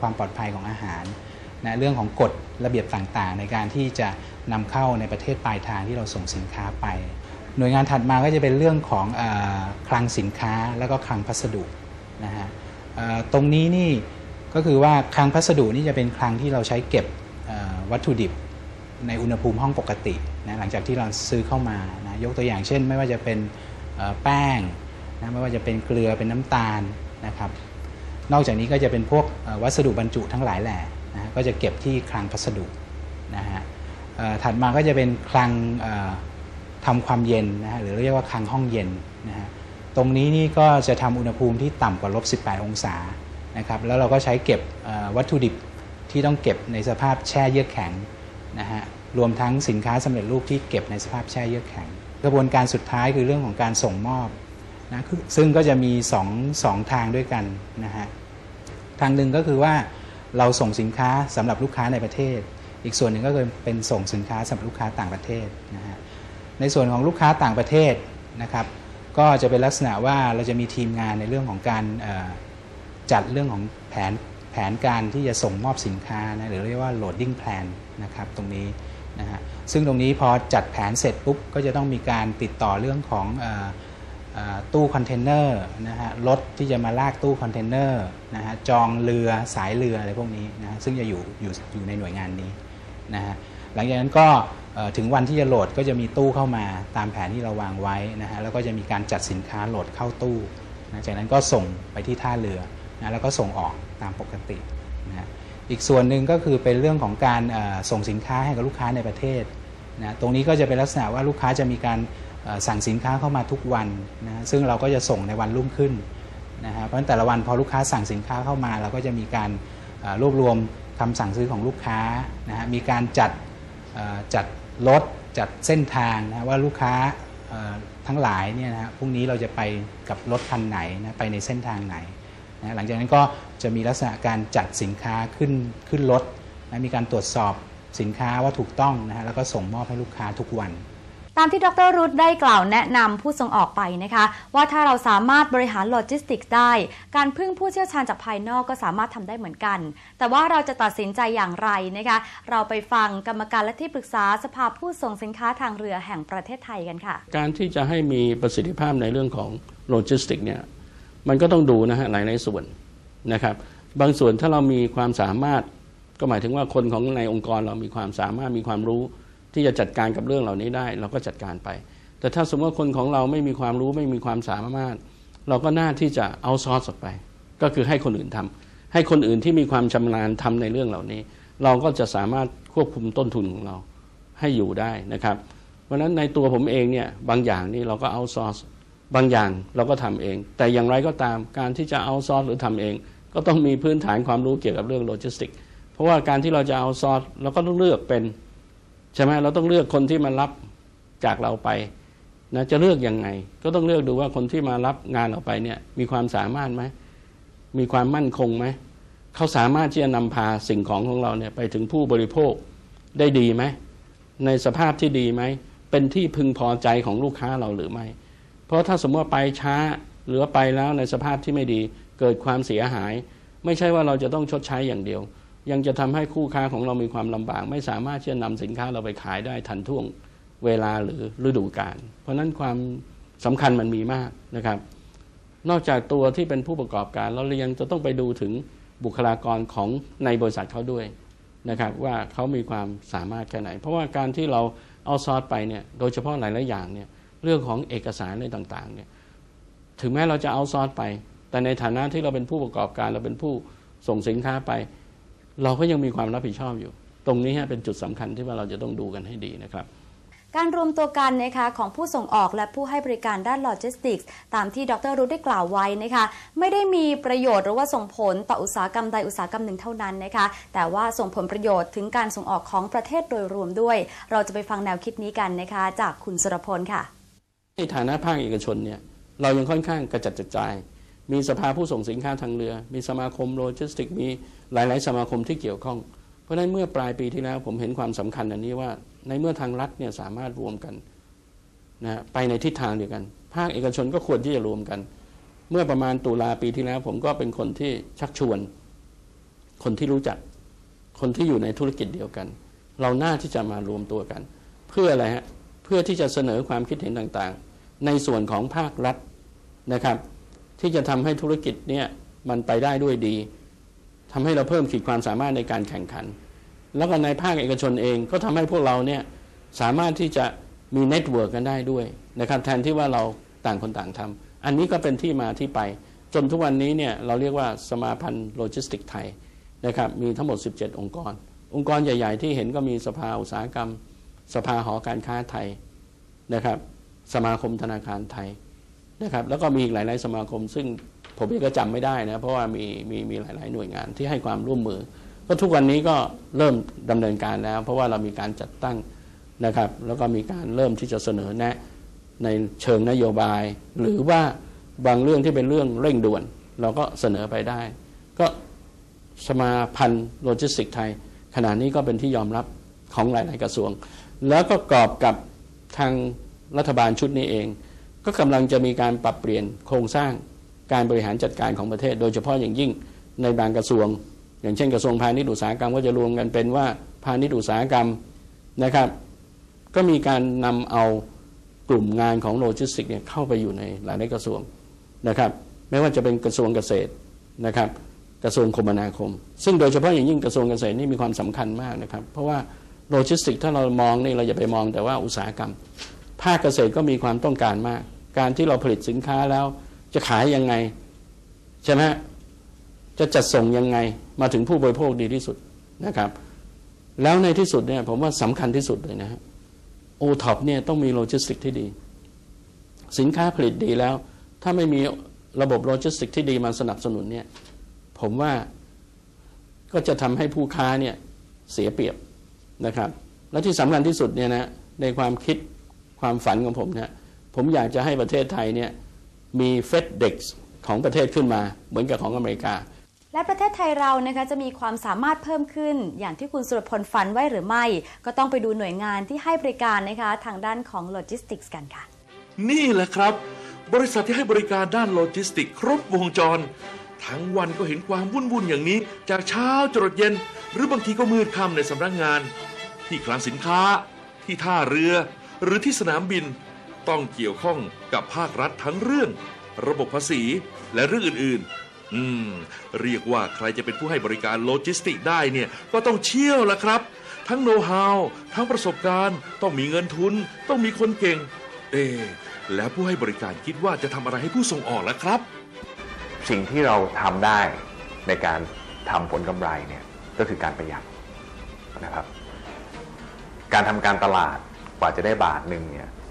ความปลอดภัยของอาหารนะเรื่องของกฎระเบียบต่างๆ ในการที่จะนำเข้าในประเทศปลายทางที่เราส่งสินค้าไป หน่วยงานถัดมาก็จะเป็นเรื่องของอคลังสินค้าแล้วก็คลังพัสดุนะฮะตรงนี้นี่ก็คือว่าคลังพัสดุนี่จะเป็นคลังที่เราใช้เก็บวัตถุดิบในอุณหภูมิห้องปกตินะหลังจากที่เราซื้อเข้ามานะยกตัวอย่างเช่น ไม่ว่าจะเป็นแป้งนะไม่ว่าจะเป็นเกลือเป็นน้ำตาลนะครับ นอกจากนี้ก็จะเป็นพวกวัสดุบรรจุทั้งหลายแหล่นะฮะก็จะเก็บที่คลังพัสดุนะฮะถัดมาก็จะเป็นคลังเอ่อทำความเย็นนะฮะหรือเรียกว่าคลังห้องเย็นนะฮะตรงนี้นี่ก็จะทำอุณหภูมิที่ต่ำกว่าลบ18 องศานะครับแล้วเราก็ใช้เก็บวัตถุดิบที่ต้องเก็บในสภาพแช่เยือกแข็งนะฮะรวมทั้งสินค้าสำเร็จรูปที่เก็บในสภาพแช่เยือกแข็ง กระบวนการสุดท้ายคือเรื่องของการส่งมอบ นะคือซึ่งก็จะมี2องสองทางด้วยกันนะฮะทางหนึ่งก็คือว่าเราส่งสินค้าสำหรับลูกค้าในประเทศ อีกส่วนหนึ่งก็คือเป็นส่งสินค้าสำหรับลูกค้าต่างประเทศนะฮะในส่วนของลูกค้าต่างประเทศนะครับ ก็จะเป็นลักษณะว่าเราจะมีทีมงานในเรื่องของการเอ่อจัดเรื่องของแผนแผนการที่จะส่งมอบสินค้านะหรือเรียกว่า loading plan นะครับตรงนี้นะฮะซึ่งตรงนี้พอจัดแผนเสร็จปุ๊บก็จะต้องมีการติดต่อเรื่องของเออเออ ตู้คอนเทนเนอร์นะฮะรถที่จะมาลากตู้คอนเทนเนอร์นะฮะจองเรือสายเรืออะไรพวกนี้นะฮะซึ่งจะอยู่อยู่อยู่ในหน่วยงานนี้นะฮะหลังจากนั้นก็ถึงวันที่จะโหลดก็จะมีตู้เข้ามาตามแผนที่เราวางไว้นะฮะแล้วก็จะมีการจัดสินค้าโหลดเข้าตู้นะจากนั้นก็ส่งไปที่ท่าเรือนะแล้วก็ส่งออกตามปกตินะฮะอีกส่วนหนึ่งก็คือเป็นเรื่องของการส่งสินค้าให้กับลูกค้าในประเทศนะตรงนี้ก็จะเป็นลักษณะว่าลูกค้าจะมีการ สั่งสินค้าเข้ามาทุกวันนะซึ่งเราก็จะส่งในวันรุ่งขึ้นนะฮะเพราะฉะนั้นแต่ละวันพอลูกค้าสั่งสินค้าเข้ามา เราก็จะมีการรวบรวมคำสั่งซื้อของลูกค้านะฮะมีการจัดจัดรถจัดเส้นทางนะว่าลูกค้าทั้งหลายเนี่ยนะฮะพรุ่งนี้เราจะไปกับรถคันไหนนะไปในเส้นทางไหนนะหลังจากนั้นก็จะมีลักษณะการจัดสินค้าขึ้นขึ้นรถนะมีการตรวจสอบสินค้าว่าถูกต้องนะฮะแล้วก็ส่งมอบให้ลูกค้าทุกวัน ตามที่ดรรุธได้กล่าวแนะนำผู้ส่งออกไปนะคะ ว่าถ้าเราสามารถบริหารโลจิสติกส์ได้ การพึ่งผู้เชี่ยวชาญจากภายนอกก็สามารถทำได้เหมือนกัน แต่ว่าเราจะตัดสินใจอย่างไรนะคะ เราไปฟังกรรมการและที่ปรึกษาสภาผู้ส่งสินค้าทางเรือแห่งประเทศไทยกันค่ะ การที่จะให้มีประสิทธิภาพในเรื่องของโลจิสติกเนี่ยมันก็ต้องดูนะฮะหลายในส่วนนะครับ บางส่วนถ้าเรามีความสามารถก็หมายถึงว่าคนของในองค์กรเรามีความสามารถมีความรู้ ที่จะจัดการกับเรื่องเหล่านี้ได้ เราก็จัดการไป แต่ถ้าสมมติว่าคนของเราไม่มีความรู้ไม่มีความสามารถ เราก็น่าที่จะเอาซอสออกไป ก็คือให้คนอื่นทำให้คนอื่นที่มีความชำนาญทำในเรื่องเหล่านี้ เราก็จะสามารถควบคุมต้นทุนของเราให้อยู่ได้นะครับ เพราะฉะนั้นในตัวผมเองเนี่ยบางอย่างนี่เราก็เอาซอสบางอย่างเราก็ทำเอง แต่อย่างไรก็ตามการที่จะเอาซอสหรือทำเอง ก็ต้องมีพื้นฐานความรู้เกี่ยวกับเรื่องโลจิสติก เพราะว่าการที่เราจะเอาซอสเราก็ต้องเลือกเป็น ช่ไหมเราต้องเลือกคนที่มารับจากเราไปนะจะเลือกยังไง ก็ต้องเลือกดูว่าคนที่มารับงานเราไปเนี่ย มีความสามารถไหมมีความมั่นคงไหมเขาสามารถที่จะนำพาสิ่งของของเราเนี่ยไปถึงผู้บริโภคได้ดีไหมในสภาพที่ดีไหมเป็นที่พึงพอใจของลูกค้าเราหรือไม่ เพราะถ้าสมมติว่าไปช้าหรือไปแล้วในสภาพที่ไม่ดี เกิดความเสียหาย ไม่ใช่ว่าเราจะต้องชดใช้อย่างเดียว ยังจะทำให้คู่ค้าของเรามีความลำบาก ไม่สามารถที่จะนำสินค้าเราไปขายได้ทันท่วงเวลาหรือฤดูกาลเพราะฉะนั้นความสำคัญมันมีมากนะครับ นอกจากตัวที่เป็นผู้ประกอบการเรายังจะต้องไปดูถึงบุคลากรของในบริษัทเขาด้วยนะครับ ว่าเขามีความสามารถแค่ไหน เพราะว่าการที่เราเอาซอสไปเนี่ยโดยเฉพาะหลายๆอย่างเนี่ยเรื่องของเอกสารอะไรต่างๆเนี่ยถึงแม้เราจะเอาซอสไป แต่ในฐานะที่เราเป็นผู้ประกอบการเราเป็นผู้ส่งสินค้าไป เราก็ยังมีความรับผิดชอบอยู่ ตรงนี้ฮะเป็นจุดสำคัญที่ว่าเราจะต้องดูกันให้ดีนะครับการรวมตัวกันนะคะของผู้ส่งออกและผู้ให้บริการด้านโลจิสติกส์ตามที่ดรรุธได้กล่าวไว้นะคะไม่ได้มีประโยชน์หรือว่าส่งผลต่ออุตสาหกรรมใดอุตสาหกรรมหนึ่งเท่านั้นนะคะแต่ว่าส่งผลประโยชน์ถึงการส่งออกของประเทศโดยรวมด้วย เราจะไปฟังแนวคิดนี้กันนะคะจากคุณสุรพลค่ะในฐานะภาคเอกชนเนี่ยเรายังค่อนข้างกระจัดกระจาย มีสภาผู้ส่งสินค้าทางเรือ มีสมาคมโลจิสติก มีหลาย ๆ สมาคมที่เกี่ยวข้อง เพราะฉะนั้นเมื่อปลายปีที่แล้วผมเห็นความสำคัญอันนี้ว่า ในเมื่อทางรัฐเนี่ยสามารถรวมกันนะไปในทิศทางเดียวกัน ภาคเอกชนก็ควรที่จะรวมกัน เมื่อประมาณตุลาปีที่แล้ว ผมก็เป็นคนที่ชักชวน คนที่รู้จัก คนที่อยู่ในธุรกิจเดียวกัน เราน่าที่จะมารวมตัวกัน เพื่ออะไรฮะเพื่อที่จะเสนอความคิดเห็นต่างๆ ในส่วนของภาครัฐนะครับ ที่จะทำให้ธุรกิจเนี่ยมันไปได้ด้วยดีทำให้เราเพิ่มขีดความสามารถในการแข่งขัน แล้วก็ในภาคเอกชนเองก็ทำให้พวกเราเนี่ยสามารถที่จะมีเน็ตเวิร์กกันได้ด้วยนะครับแทนที่ว่าเราต่างคนต่างทำอันนี้ก็เป็นที่มาที่ไป จนทุกวันนี้เนี่ยเราเรียกว่าสมาพันธ์โลจิสติกไทยนะครับมีทั้งหมด 17 องค์กร องค์กรใหญ่ ๆ ที่เห็นก็มีสภาอุตสาหกรรม สภาหอการค้าไทยนะครับ สมาคมธนาคารไทย นะครับแล้วก็มีอีกหลาย ๆ สมาคม ซึ่งผมเองก็จำไม่ได้นะเพราะว่ามีมีมีหลาย ๆ หน่วยงานที่ให้ความร่วมมือ ก็ทุกวันนี้ก็เริ่มดำเนินการแล้ว เพราะว่าเรามีการจัดตั้งนะครับแล้วก็มีการเริ่มที่จะเสนอแนะในเชิงนโยบาย หรือว่าบางเรื่องที่เป็นเรื่องเร่งด่วน เราก็เสนอไปได้ ก็สมาพันธ์โลจิสติกไทย ขณะนี้ก็เป็นที่ยอมรับของหลาย ๆ กระทรวง แล้วก็กรอบกับทางรัฐบาลชุดนี้เอง ก็กำลังจะมีการปรับเปลี่ยนโครงสร้างการบริหารจัดการของประเทศ โดยเฉพาะอย่างยิ่งในบางกระทรวง อย่างเช่นกระทรวงพาณิชย์อุตสาหกรรมก็จะรวมกันเป็นว่าพาณิชย์อุตสาหกรรมนะครับ ก็มีการนำเอากลุ่มงานของโลจิสติกเนี่ยเข้าไปอยู่ในหลายๆกระทรวงนะครับ ไม่ว่าจะเป็นกระทรวงเกษตรนะครับ กระทรวงคมนาคม ซึ่งโดยเฉพาะอย่างยิ่งกระทรวงเกษตรนี่มีความสำคัญมากนะครับ เพราะว่าโลจิสติกถ้าเรามองนี่เราอย่าไปมองแต่ว่าอุตสาหกรรม ภาคเกษตรก็มีความต้องการมาก การที่เราผลิตสินค้าแล้วจะขายยังไง ใช่ไหมจะจัดส่งยังไงมาถึงผู้บริโภคดีที่สุดนะครับ แล้วในที่สุดเนี่ยผมว่าสำคัญที่สุดเลยนะฮะโอท็อปเนี่ยต้องมีโลจิสติกที่ดี สินค้าผลิตดีแล้ว ถ้าไม่มีระบบโลจิสติกที่ดีมาสนับสนุนเนี่ยผมว่าก็จะทำให้ผู้ค้าเนี่ยเสียเปรียบนะครับ และที่สำคัญที่สุดเนี่ยนะในความคิด ความฝันของผมเนี่ยผมอยากจะให้ประเทศไทยเนี่ยมีเฟดเด็กของประเทศขึ้นมา เหมือนกับของอเมริกา และประเทศไทยเรานะคะจะมีความสามารถเพิ่มขึ้น อย่างที่คุณสุรพลฝันไว้หรือไม่ ก็ต้องไปดูหน่วยงานที่ให้บริการนะคะทางด้านของโลจิสติกส์กันค่ะ นี่แหละครับ บริษัทที่ให้บริการด้านโลจิสติกครบวงจร ทั้งวันก็เห็นความวุ่นวุ่นๆอย่างนี้ จากเช้าจรดเย็น หรือบางทีก็มืดค่ำในสำนักงาน ที่คลังสินค้า ที่ท่าเรือ หรือที่สนามบิน ต้องเกี่ยวข้องกับภาครัฐทั้งเรื่อง ระบบภาษีและเรื่องอื่นๆ อืม เรียกว่าใครจะเป็นผู้ให้บริการโลจิสติกได้เนี่ย ก็ต้องเชี่ยวละครับ ทั้งโน้ตฮาวทั้งประสบการณ์ ต้องมีเงินทุน ต้องมีคนเก่ง เอแล้วผู้ให้บริการคิดว่าจะทำอะไรให้ผู้ส่งออกล่ะครับ สิ่งที่เราทำได้ในการทำผลกำไรเนี่ยก็คือการประหยัดนะครับ การทำการตลาด กว่าจะได้บาทหนึ่งเนี่ย